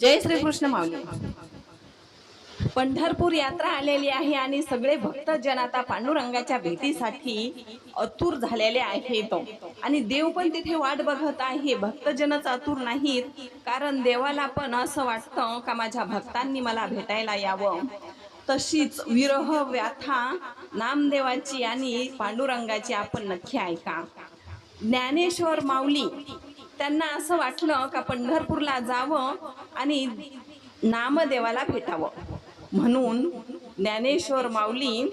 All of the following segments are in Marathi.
जय श्रीकृष्ण माऊली. पंढरपूर यात्रा आलेली आहे आणि सगळे भक्तजन आता पांडुरंगाच्या भेटीसाठी अतुर झालेले आहेत. आणि देव पण तिथे वाट बघत आहे. भक्तजनच आतुर नाहीत. कारण देवाला पण असं वाटतं का माझ्या भक्तांनी मला भेटायला यावं. तशीच विरह व्याथा नामदेवाची आणि पांडुरंगाची आपण नक्की ऐका. ज्ञानेश्वर माऊली त्यांना असं वाटलं का पंढरपूरला जावं आणि नामदेवाला भेटावं. म्हणून ज्ञानेश्वर माऊली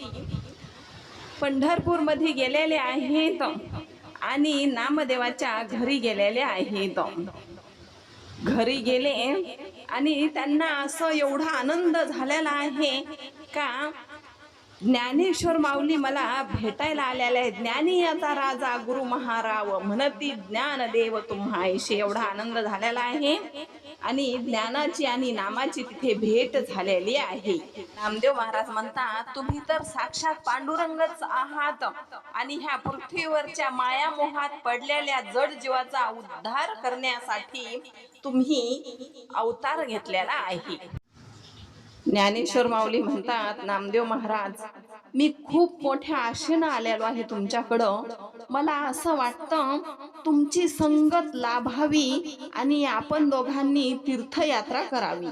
पंढरपूरमध्ये गेलेले आहेत आणि नामदेवाच्या घरी गेलेले आहेत. घरी गेले आणि त्यांना असं एवढा आनंद झालेला आहे का ज्ञानेश्वर माऊली मला भेटायला आलेला आहे ज्ञानी याचा राजा गुरु महाराव म्हणती ज्ञानदेव तुम्हायशी एवढा आनंद झालेला आहे. आणि ज्ञानाची आणि नामाची तिथे भेट झालेली आहे. नामदेव महाराज म्हणतात तुम्ही तर साक्षात पांडुरंगच आहात आणि ह्या पृथ्वीवरच्या मायामोहात पडलेल्या जड जीवाचा उद्धार करण्यासाठी तुम्ही अवतार घेतलेला आहे. ज्ञानेश्वर माऊली म्हणतात नामदेव महाराज मी खूप मोठ्या आशेनं आलेलो आहे तुमच्याकडं. मला असं वाटतं तुमची संगत लाभावी आणि आपण दोघांनी तीर्थयात्रा करावी.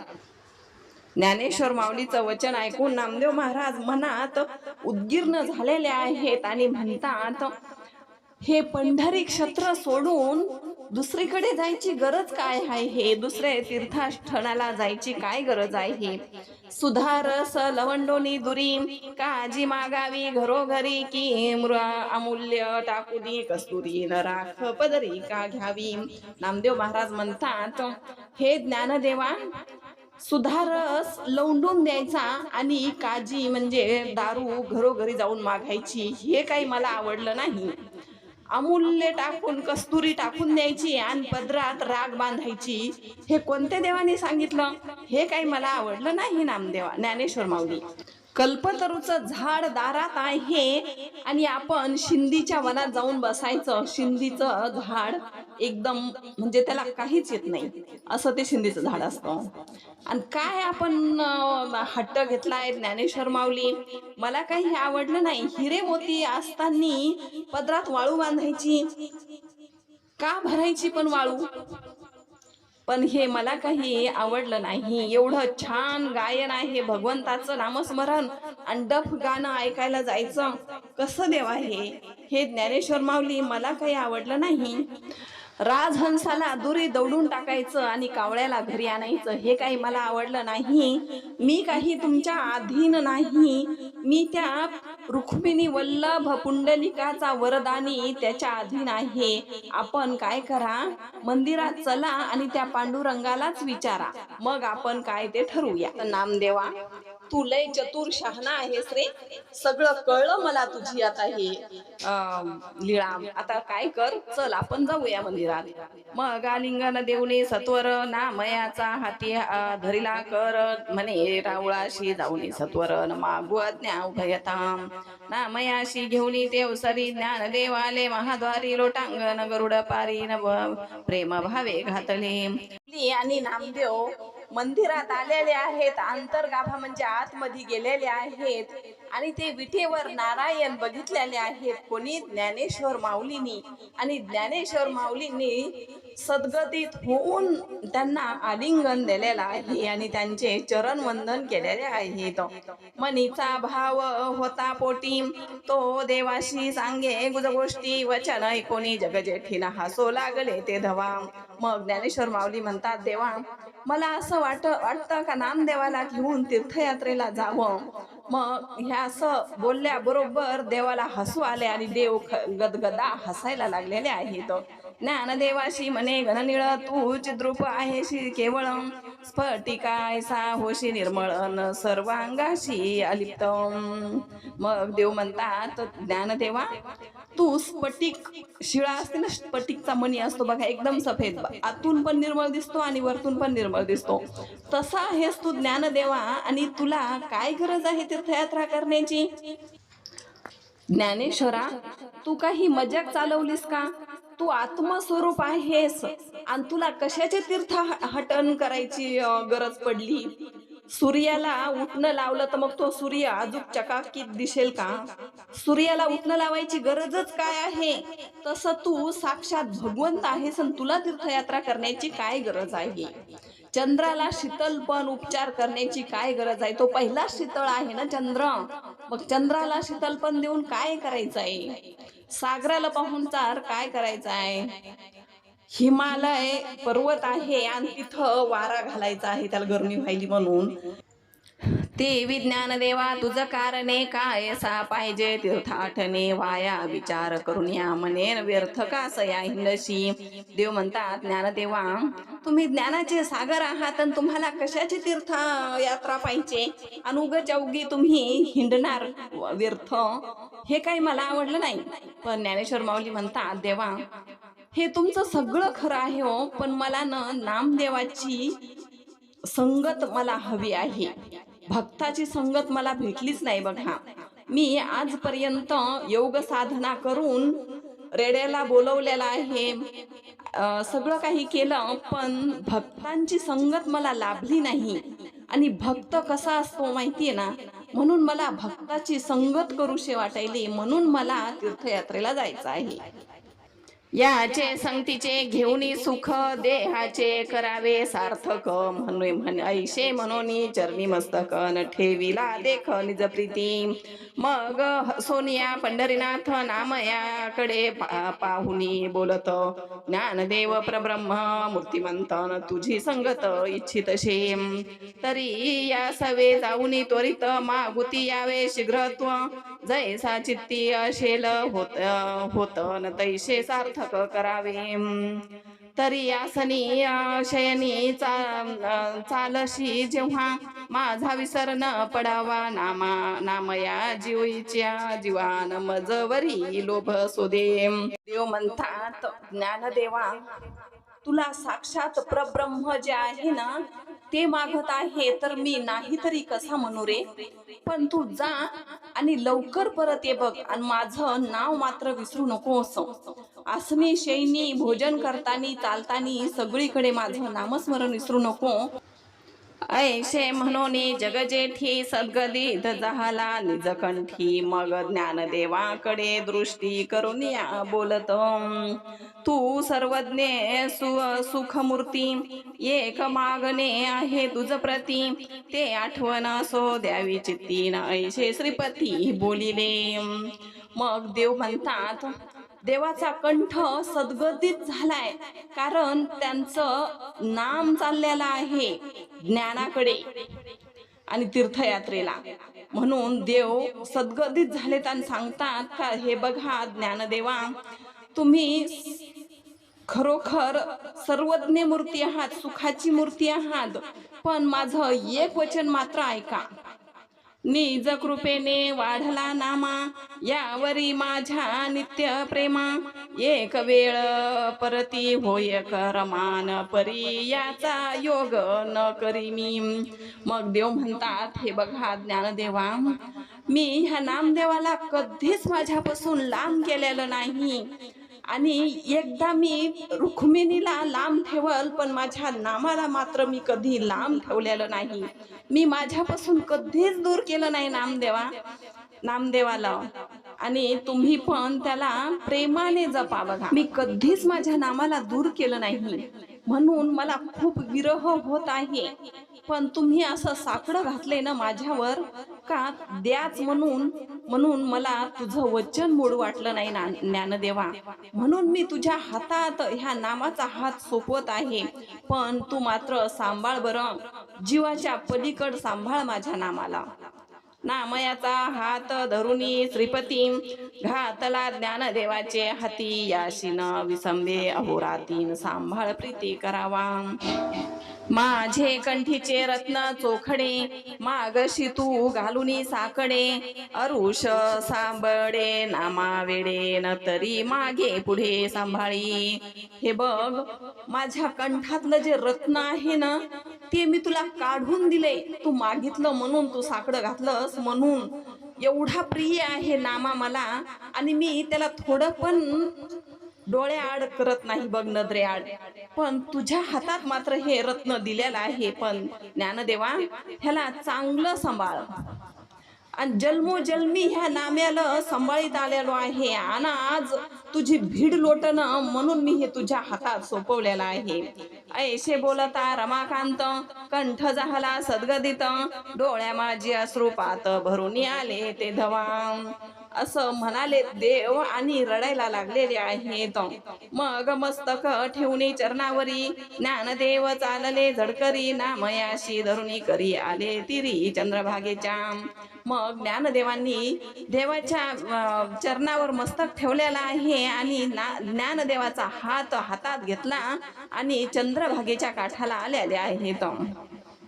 ज्ञानेश्वर माऊलीचं वचन ऐकून नामदेव महाराज मनात उद्गीर्ण झालेले आहेत आणि म्हणतात हे पंढरी क्षेत्र सोडून दुसरीकडे जायची गरज काय आहे हे? दुसरे तीर्थस्थळाला जायची काय गरज आहे? सुधारस लवंडोनी दुरी काजी मागावी घरोघरी की मृ अमूल्य टाकुदी कस्तुरी न राख पदरी का घ्यावी? नामदेव महाराज म्हणतात हे ज्ञानदेवा सुधारस लवंडून द्यायचा आणि काजी म्हणजे दारू घरोघरी जाऊन मागायची हे काही मला आवडलं नाही. अमूल्य टाकून कस्तुरी टाकून द्यायची आणि पदरात राग बांधायची हे कोणत्या देवाने सांगितलं? हे काही मला आवडलं नाही नामदेवा ज्ञानेश्वर माऊली. कल्पतरूचं झाड दारात आहे आणि आपण शिंदीच्या वनात जाऊन बसायचं. शिंदीचं झाड एकदम म्हणजे त्याला काहीच येत नाही. असं ते शिंदीचं झाड असतं. आणि काय आपण हट्ट घेतलाय ज्ञानेश्वर माऊली? मला काही हे आवडलं नाही. हिरे मोती असताना पदरात वाळू बांधायची. का भरायची पण वाळू? पण हे मला काही आवडलं नाही. एवढं छान गायन आहे भगवंताचं नामस्मरण आणि डफ गाणं ऐकायला जायचं. कसं देव आहे हे ज्ञानेश्वर माऊली मला काही आवडलं नाही. राजहंसाला दुरी दौडून टाकायचं आणि कावळ्याला घरी आणायचं हे काही मला आवडलं नाही. मी काही तुमच्या अधीन नाही. मी त्या रुक्मिणी वल्लभ पुंडलिकाचा वरदानी त्याच्या अधीन आहे आपण काय करा? मंदिरात चला आणि त्या पांडुरंगालाच विचारा. मग आपण काय ते ठरवूया. नामदेवा तू लय चतुर शहाणा आहेस रे. सगळं कळलं मला तुझी आता हे लिळा आता काय कर? चल आपण जाऊया मंदिरात. मग आलिंगन देऊने सत्वर नामयाचा हाती धरिला कर. म्हणे रावळाशी जाऊनी सत्वर मागू अज्ञा उभयताम नामयाशी घेऊन देव सरी ज्ञान देवाले महाद्वारी लोटांगण गरुड पारी न प्रेम भावे घातले. आणि नामदेव मंदिरात आलेले आहेत. अंतर्गाभा म्हणजे आतमध्ये गेलेले आहेत. आणि ते विठेवर नारायण बघितलेले आहेत. कोणी ज्ञानेश्वर माऊलीनी आणि ज्ञानेश्वर माऊलींनी सद्गतीत होऊन त्यांना आलिंगन दिलेलं आहे आणि त्यांचे चरण वंदन केलेले आहेत. मनीचा भाव होता पोटी. तो देवाशी सांगे गुज गोष्टी वचन ऐकोनी जगजेठीला हसो लागले ते धवा. मग ज्ञानेश्वर माऊली म्हणतात देवा मला असं वाट वाटतं का नामदेवाला घेऊन तीर्थयात्रेला जावं? मग ह्या असं बोलल्याबरोबर देवाला हसू आले आणि देव ख- गदगदा हसायला लागलेले आहेत. ज्ञानदेवाशी म्हणे घननिळ तू चिद्रूप आहेशी केवळ. स्फटिकायसा होशी निर्मळन सर्वांगाशी अलिप्त मग देव म्हणतात ज्ञानदेवा तू स्फटिक शिळा असते ना स्फटिकचा मणी असतो बघा एकदम सफेद आतून पण निर्मळ दिसतो आणि वरतून पण निर्मळ दिसतो। तसा आहेस तू ज्ञानदेवा आणि तुला काय गरज आहे तीर्थयात्रा करण्याची? ज्ञानेश्वरा तू काही मजाक चालवलीस का? तू आत्मस्वरूप आहेस. आणि तुला कशाचे तीर्थ हटन करायची गरज पडली? सूर्याला उठणं लावलं तर मग तो सूर्य अजून चकाकीत दिसेल का? सूर्याला उठणं लावायची गरजच काय आहे? तसं तू साक्षात भगवंत आहेस आणि तुला तीर्थयात्रा करण्याची काय गरज आहे? चंद्राला शीतलपण उपचार करण्याची काय गरज आहे? तो पहिला शीतळ आहे ना चंद्र? मग चंद्राला शीतलपण देऊन काय करायचं आहे सागराला पाहून चार काय करायचा आहे हिमालय पर्वत आहे आणि तिथं वारा घालायचा आहे त्याला गरमी व्हायली म्हणून. ती विज्ञान देवा तुझं कारणे काय? सा पाहिजे तीर्थाटने वाया विचार करून या मने व्यर्थ का सया हिंदशी देव म्हणतात ज्ञानदेवा तुम्ही ज्ञानाचे सागर आहात आणि तुम्हाला कशाची तीर्थ यात्रा पाहिजे? आणि उगच अवघी तुम्ही हिंडणार व्यर्थ? हे काही मला आवडलं नाही. पण ज्ञानेश्वर माऊली म्हणतात देवा हे तुमचं सगळं खरं आहे हो पण मला ना नामदेवाची संगत मला हवी आहे. भक्ताची संगत मला भेटलीच नाही बघा मी आजपर्यंत योग साधना करून रेड्याला बोलवलेला आहे. सगळं काही केलं पण भक्तांची संगत मला लाभली नाही. आणि भक्त कसा असतो माहितीये ना? म्हणून मला भक्ताची संगत करूशी वाटायली म्हणून मला तीर्थयात्रेला जायचं आहे. याचे संगतीचे घेऊन सुख देहाचे करावे सार्थक म्हणून म्हण ऐशे म्हणून चरणी मस्तक न ठेविला देख निज प्रीती. मग सोनिया पंढरीनाथ नामयाकडे पा- पाहुनी बोलत ज्ञानदेव प्रब्रह्म मूर्तिमंत तुझी संगत इच्छित शेम तरी या सवे जाऊनी त्वरित मागुती यावे शीघ्रत्व जैसा चित्ती अशेल होत होत न तैसे सार्थक करावे. तरी आसनी शयनी चा चालशी जेव्हा माझा विसर न पडावा नामा नामया जीवच्या जीवान मजवरी लोभ सोदे. देव म्हणतात ज्ञानदेवा तुला साक्षात प्रब्रह्म जे आहे ना ते मागत आहे तर मी नाही तरी कसा म्हणू रे? पण तू जा आणि लवकर परत ये बघ आणि माझं नाव मात्र विसरू नकोस आसनी शैनी भोजन करतानी चालतानी सगळीकडे माझं नामस्मरण विसरू नको. ऐशे म्हणून जगजेठी सद्गदित झाला निजकंठी मग ज्ञानदेवाकडे दृष्टी करून या बोलत. तू सर्वज्ञ सु सुखमूर्ती एक मागणे आहे तुझ प्रती ते आठवण सो द्यावी चित्ती ऐशे श्रीपती बोलिले. मग देव म्हणतात देवाचा कंठ सद्गतीत झालाय. कारण त्यांचं नाम चाललेलं आहे ज्ञानाकडे आणि तीर्थयात्रेला. म्हणून देव सद्गतीत झालेत आणि सांगतात का हे बघा ज्ञानदेवा तुम्ही खरोखर सर्वज्ञ मूर्ती आहात सुखाची मूर्ती आहात पण माझं एक वचन मात्र ऐका. निज कृपेने वाढला नामा यावरी माझ्या नित्य प्रेमा. एक वेळ परती होय करमान परी याचा योग न करी मी. मग देव म्हणतात हे बघा ज्ञानदेवा मी ह्या नामदेवाला कधीच माझ्यापासून लांब केलेलं नाही. आणि एकदा मी रुक्मिणीला लांब ठेवल पण माझ्या नामाला मात्र मी कधी लांब ठेवलेलं नाही. मी माझ्यापासून कधीच दूर केलं नाही नामदेवा नामदेवाला. आणि तुम्ही पण त्याला प्रेमाने जपा बघा. मी कधीच माझ्या नामाला दूर केलं नाही. म्हणून मला खूप विरह होत आहे. पण तुम्ही असं साकडं घातले ना माझ्यावर का द्याच म्हणून म्हणून मला तुझं वचन मोड वाटलं नाही ना ज्ञानदेवा. म्हणून मी तुझ्या हातात ह्या नामाचा हात सोपवत आहे पण तू मात्र सांभाळ बरं. जीवाच्या पलीकड सांभाळ माझ्या नामाला. नामयाचा हात धरुनी श्रीपती घातला ज्ञानदेवाचे हाती याशीन विसंबे अहोरातीन सांभाळ प्रीती करावा. माझे कंठीचे रत्न चोखडे मागशी तू घालुनी साकडे अरुष सांबडे नामा वेडे न तरी मागे पुढे सांभाळी. हे बघ माझ्या कंठातलं जे रत्न आहे ना ते मी तुला काढून दिले. तू मागितलं म्हणून तू साकडं घातलंस म्हणून. एवढा प्रिय आहे नामा मला आणि मी त्याला थोडं पण डोळ्या आड करत नाही बघ नजरे आड. पण तुझ्या हातात मात्र हे रत्न दिलेलं आहे पण ज्ञानदेवा ह्याला चांगलं सांभाळ. आणि जन्मोजन्मी ह्या नाम्याला सांभाळीत आलेलो आहे आणि आज तुझी भीड लोटणं म्हणून मी हे तुझ्या हातात सोपवलेलं आहे. ऐशे बोलता रमाकांत कंठ झाला सद्गदित डोळ्या माझी अश्रुपात भरून आले ते धवा. असं म्हणाले देव आणि रडायला लागलेले आहेत. मग मस्तक ठेवणी चरणावरी ज्ञानदेव चालले झडकरी नामयाशी धरुणी करी आले तिरी चंद्रभागेच्या. मग ज्ञानदेवांनी देवाच्या चरणावर मस्तक ठेवलेला आहे आणि ज्ञानदेवाचा हात हातात घेतला आणि चंद्रभागेच्या काठाला आलेले आहेत.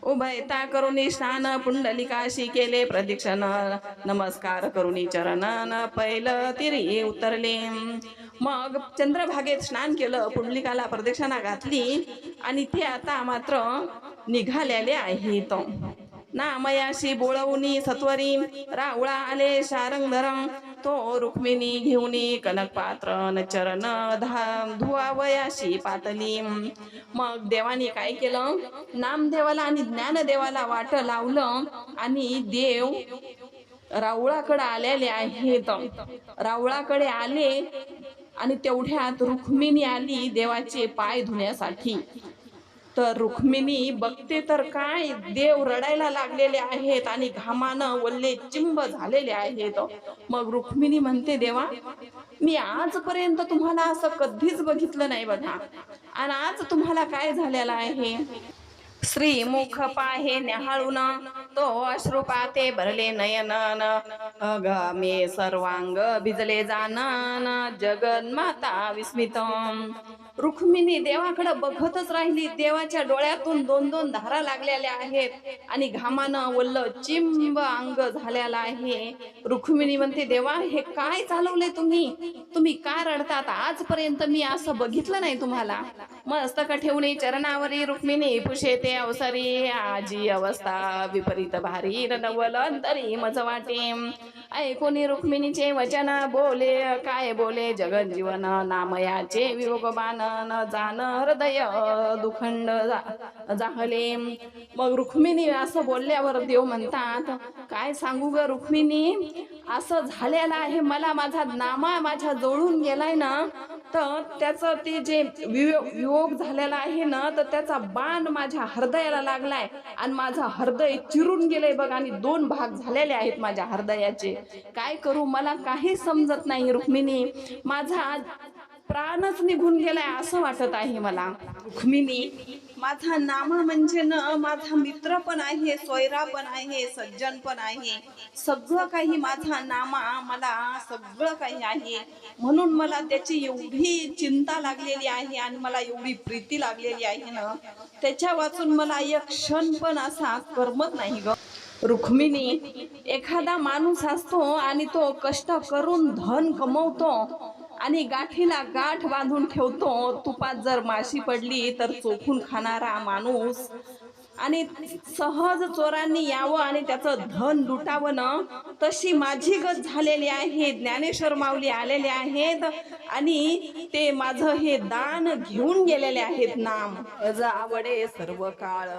उभयता करुणी स्नान पुंडलिकाशी केले प्रदीक्षण. नमस्कार करुणी चरण पहिलं तिरी उतरले. मग चंद्रभागेत स्नान केलं पुंडलिकाला प्रदक्षिणा घातली आणि ते आता मात्र निघालेले आहेत. नामयाशी बोळवणी सत्वरी रावळा आले शारंग शारंगधरम. तो रुक्मिणी घेऊन कनक पात्र न चरण धा धुवावयाशी पातली. मग देवाने काय केलं? नामदेवाला आणि ज्ञानदेवाला वाट लावलं आणि देव रावळाकडे आलेले आहेत. रावळाकडे आले आणि तेवढ्यात रुक्मिणी आली देवाचे पाय धुण्यासाठी. तर रुक्मिणी बघते तर काय देव रडायला लागलेले आहेत आणि घामानं वल्ले चिंब झालेले आहेत. मग रुक्मिणी म्हणते देवा मी आजपर्यंत तुम्हाला असं कधीच बघितलं नाही बघा. आणि आज तुम्हाला काय झालेलं आहे? श्री मुख पाहे न्याहाळून तो अश्रुपाते भरले नयनन अगमे सर्वांग भिजले जानन जगन्माता विस्मित. रुक्मिणी देवाकडे बघतच राहिली. देवाच्या डोळ्यातून दोन दोन धारा लागलेल्या आहेत आणि घामानं वल्ल चिंब अंग झालेला आहे. रुक्मिणी म्हणते देवा हे काय चालवले तुम्ही? तुम्ही का रडतात? आजपर्यंत मी असं बघितलं नाही तुम्हाला. मस्तक ठेवणे चरणावरी रुक्मिणी पुषेते अवसरी. आजी अवस्था विपरीत भारी. नवल अंतरी मज वाटे ऐकोनी रुक्मिणीचे वचन बोले. काय बोले? जगन जीवन नामयाचे विभोगबान न जाण हृदय दुखंड जा- जाहले मग रुक्मिणी असं बोलल्यावर देव म्हणतात काय सांगू ग रुक्मिणी? असं झालेलं आहे मला माझा नामा माझ्या जवळून गेलाय ना तर त्याचं ते जे वियोग झालेला आहे ना तर त्याचा बाण माझ्या हृदयाला लागलाय आणि माझं हृदय चिरून गेलंय बघ आणि दोन भाग झालेले आहेत माझ्या हृदयाचे. काय करू? मला काही समजत नाही रुक्मिणी. माझा प्राणच निघून गेलाय असं वाटत आहे मला. रुक्मिणी माझा नामा म्हणजे न माझा मित्र पण आहे सोयरा पण आहे सज्जन पण आहे. सगळं काही माझा नामा मला सगळं काही आहे. म्हणून मला त्याची एवढी चिंता लागलेली आहे आणि मला एवढी प्रीती लागलेली आहे ना. त्याच्या वाचून मला एक क्षण पण असा करमत नाही ग. रुक्मिणी एखादा माणूस असतो आणि तो कष्ट करून धन कमवतो. आणि गाठीला गाठ बांधून ठेवतो. तुपात जर माशी पडली तर चोखून खाणारा माणूस. आणि सहज चोरांनी यावं आणि त्याचं धन लुटावं ना. तशी माझी गत झालेली आहे. ज्ञानेश्वर माऊली आलेले आहेत. आणि ते माझं हे दान घेऊन गेलेले आहेत नाम. आवडे सर्व काळ.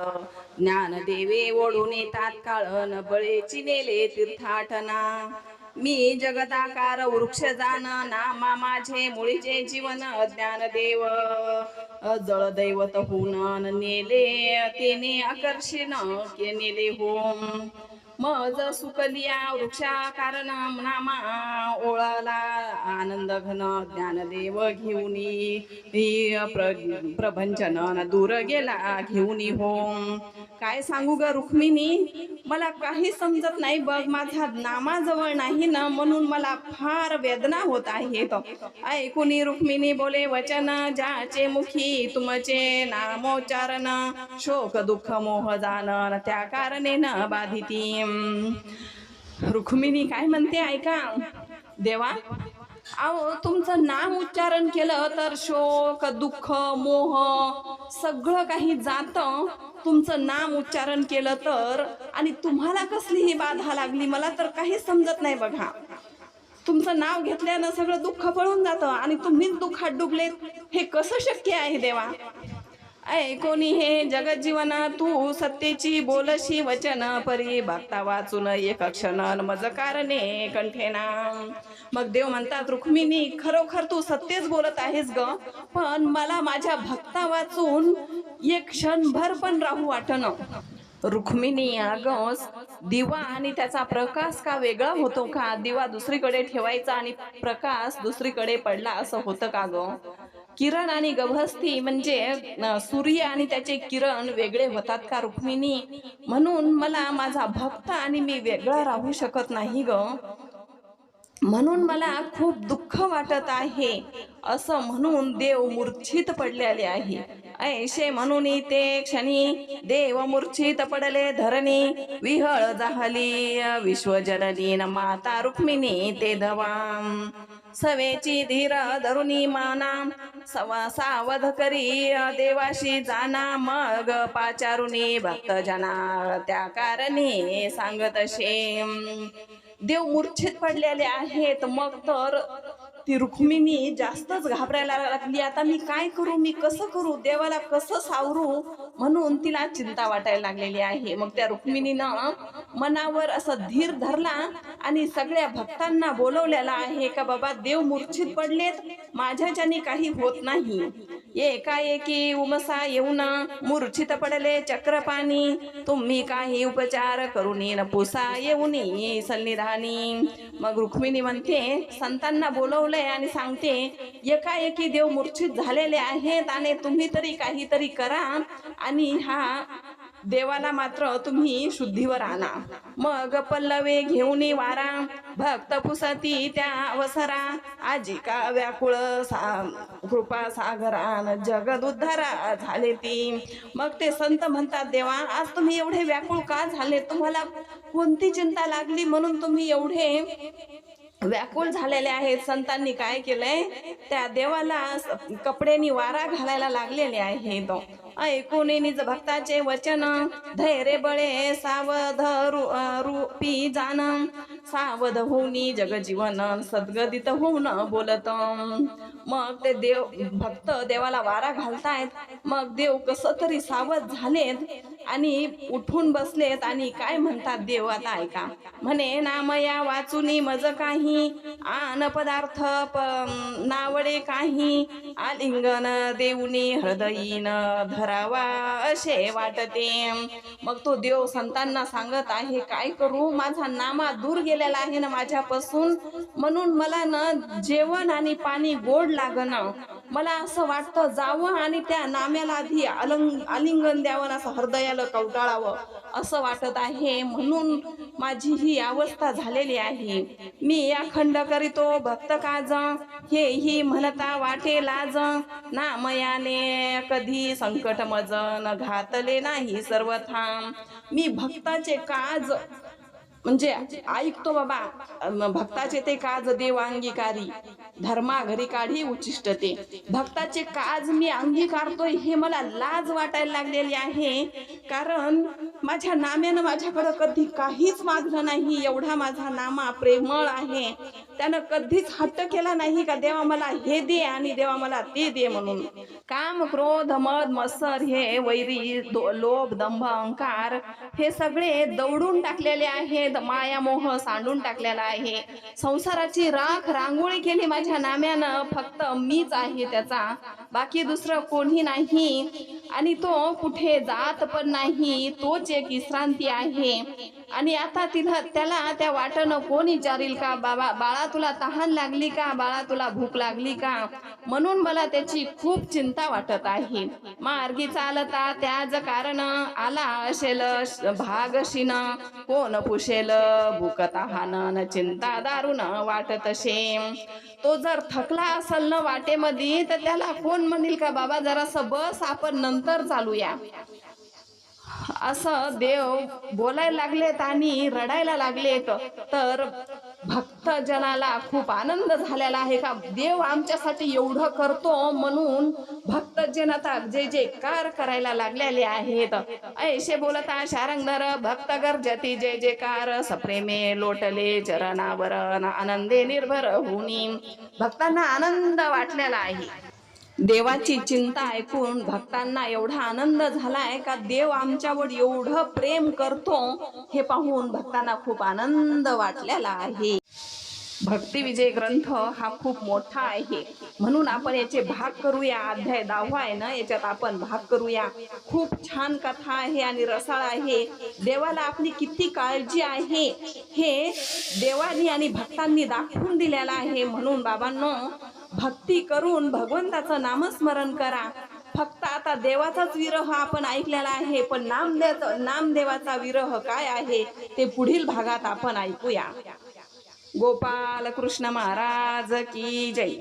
ज्ञान देवे ओढून येतात काळ न बळेची नेले तीर्थाटना. मी जगदाकार वृक्ष जाण नामा माझे मुळीचे जीवन ज्ञान देव. जळ दैवत होऊन नेले तेने आकर्षण केलेले होम मज सुकलिया वृक्षा कारण नामा ओळाला आनंद घन ज्ञानदेव घेऊनी प्र प्रभंजन दूर गेला घेऊनी होम. काय सांगू ग रुक्मिणी? मला काही समजत नाही बघ माझा नामाजवळ नाही ना म्हणून मला फार वेदना होत आहेत. ऐकुनी रुक्मिणी बोले वचन ज्याचे मुखी तुमचे नामोच्चारण. शोक दुःख मोह जाण त्या कारणे न बाधिती. रुक्मिणी काय म्हणते ऐका. देवा अहो तुमचं नाम उच्चारण केलं तर शोक दुःख मोह सगळं काही जातं. तुमचं नाम उच्चारण केलं तर आणि तुम्हाला कसलीही बाधा लागली मला तर काहीच समजत नाही बघा. तुमचं नाव घेतल्यानं सगळं दुःख पळून जातं आणि तुम्हीच दुःखात डुबलेत. हे कसं शक्य आहे देवा? ऐकोनी हे जगजीवन तू सत्तेची बोलशी वचन परी भक्ता वाचून एक क्षण मज कारणे कंठेना. मग देव म्हणतात रुक्मिणी खरोखर तू सत्यच बोलत आहेस ग पण मला माझ्या भक्ता वाचून एक क्षणभर पण राहू वाटन रुक्मिणी अगं दिवा आणि त्याचा प्रकाश का वेगळा होतो का? दिवा दुसरीकडे ठेवायचा आणि प्रकाश दुसरीकडे पडला असं होतं का ग? किरण आणि गभस्थी म्हणजे सूर्य आणि त्याचे किरण वेगळे होतात का रुक्मिणी? म्हणून मला माझा भक्त आणि मी वेगळा राहू शकत नाही ग. म्हणून मला खूप दुःख वाटत आहे असं म्हणून देव मूर्छित पडलेले आहे. ऐशे म्हणून ते क्षणी देव मूर्छित पडले धरणी विहळ जाहली विश्वजननी न माता रुक्मिणी ते धवाम. सवेची धीर धरुणी माना सवा सावध करी देवाशी जाना मग पाचारुणी भक्त जना त्या कारणी सांगत असे. देव मूर्छित पडलेले आहेत मग तर ती रुक्मिणी जास्तच घाबरायला लागली. आता मी काय करू? मी कसं करू? देवाला कसं सावरू? म्हणून तिला चिंता वाटायला लागलेली आहे. मग त्या रुक्मिणीनं मनावर असं धीर धरला आणि सगळ्या भक्तांना बोलवलेला आहे का बाबा देव मूर्छित पडलेत माझ्याच्याने काही होत नाही. एकाएकी उमसा येऊन मूर्छित पडले चक्रपाणी तुम्ही काही उपचार करून न पुसा येऊन सन्निधानी. मग रुक्मिणी म्हणते संतांना बोलवलंय आणि सांगते एकाएकी देव मूर्छित झालेले आहेत आणि तुम्ही तरी काहीतरी करा. आणि हा देवाला मात्र तुम्ही शुद्धीवर आणा. मग पल्लवे घेऊन वारा भक्त पुसती त्या अवसरा. आजी का व्याकुळ सा कृपा सागरान जगद उद्धारा झाले ती. मग ते संत म्हणतात देवा आज तुम्ही एवढे व्याकुळ का झाले? तुम्हाला कोणती चिंता लागली म्हणून तुम्ही एवढे व्याकुळ झालेले आहेत? संतांनी काय केलंय? त्या देवाला कपड्यांनी कपड्यानी वारा घालायला लागलेले आहेत. ऐकून निज भक्ताचे वचन. धैर्य बळे सावध रूपी जाण सावध होऊनी जगजीवन सद्गदित होऊन बोलत. मग ते देव भक्त देवाला वारा घालतायत. मग देव कस तरी सावध झालेत आणि उठून बसलेत आणि काय म्हणतात देव आता ऐका. म्हणे नामया वाचुनी मज काही. आन पदार्थ प- नावडे काही. आलिंगन देऊनी हृदयीन धरावा असे वाटते. मग तो देव संतांना सांगत आहे काय करू? माझा नामा दूर गेलेला आहे ना माझ्यापासून. म्हणून मला ना जेवण आणि पाणी गोड लागणं. मला असं वाटतं जावं आणि त्या नाम्याला आधी अलंग आलिंगन द्यावं असं हृदयाला कवटाळावं असं वाटत आहे. म्हणून माझी ही अवस्था झालेली आहे. मी या खंड करीतो भक्त काज. हे ही म्हणता वाटे लाज. नामयाने कधी संकट मजन घातले नाही सर्व थांब मी भक्ताचे काज म्हणजे ऐकतो बाबा भक्ताचे ते काज देव अंगीकारी धर्मा घरी काढी उच्चिष्ट ते भक्ताचे काज मी अंगीकारतोय हे मला लाज वाटायला लागलेली आहे. कारण माझ्या नाम्यानं माझ्याकडं कधी काहीच मागलं नाही एवढा माझा नामा प्रेमळ आहे. त्यानं कधीच हट्ट केला नाही का देवा मला हे दे आणि देवा मला ते दे म्हणून. काम क्रोध मद मत्सर हे वैरी दो- लोभ दंभ अंकार हे सगळे दौडून टाकलेले आहेत. विविध मायामोह सांडून टाकलेला आहे. संसाराची राख रांगोळी केली माझ्या नाम्यानं. फक्त मीच आहे त्याचा. बाकी दुसरं कोणी नाही आणि तो कुठे जात पण नाही तोच एक विश्रांती आहे. आणि आता तिला त्याला त्या वाटणं कोण विचारील का? बाबा बाळा तुला तहान लागली का? बाळा तुला भूक लागली का? म्हणून मला त्याची खूप चिंता वाटत आहे. मार्गी चालता त्याच कारण आला असेल भागशीन कोण पुशेल? भूक तहान न चिंता दारुण वाटत असे. तो जर थकला असेल ना वाटेमध्ये तर त्याला कोण म्हणेल का बाबा जरासं बस आपण नंतर चालूया. असं देव बोलायला लागलेत आणि रडायला लागलेत. तर भक्तजनाला खूप आनंद झालेला आहे का देव आमच्यासाठी एवढं करतो म्हणून भक्तजन आता जे जे कार करायला लागलेले आहेत. ऐशे बोलता शारंगधर भक्त गर्जती जे कार सप्रेमे लोटले चरणावर आनंदे निर्भर होनी भक्तांना आनंद वाटलेला आहे. देवाची चिंता ऐकून भक्तांना एवढा आनंद झालाय का देव आमच्यावर एवढं प्रेम करतो हे पाहून भक्तांना खूप आनंद वाटलेला आहे. भक्ती विजय ग्रंथ हा खूप मोठा आहे. म्हणून आपण याचे भाग करूया. अध्याय दहावा आहे ना याच्यात आपण भाग करूया. खूप छान कथा आहे आणि रसाळ आहे. देवाला आपली किती काळजी आहे हे देवानी आणि भक्तांनी दाखवून दिलेलं आहे. म्हणून बाबांनो भक्ती करून भगवंताचं नामस्मरण करा. फक्त आता देवाचाच विरह आपण ऐकलेला आहे पण नामदेव नामदेवाचा विरह काय आहे ते पुढील भागात आपण ऐकूया. गोपाल कृष्ण महाराज की जय.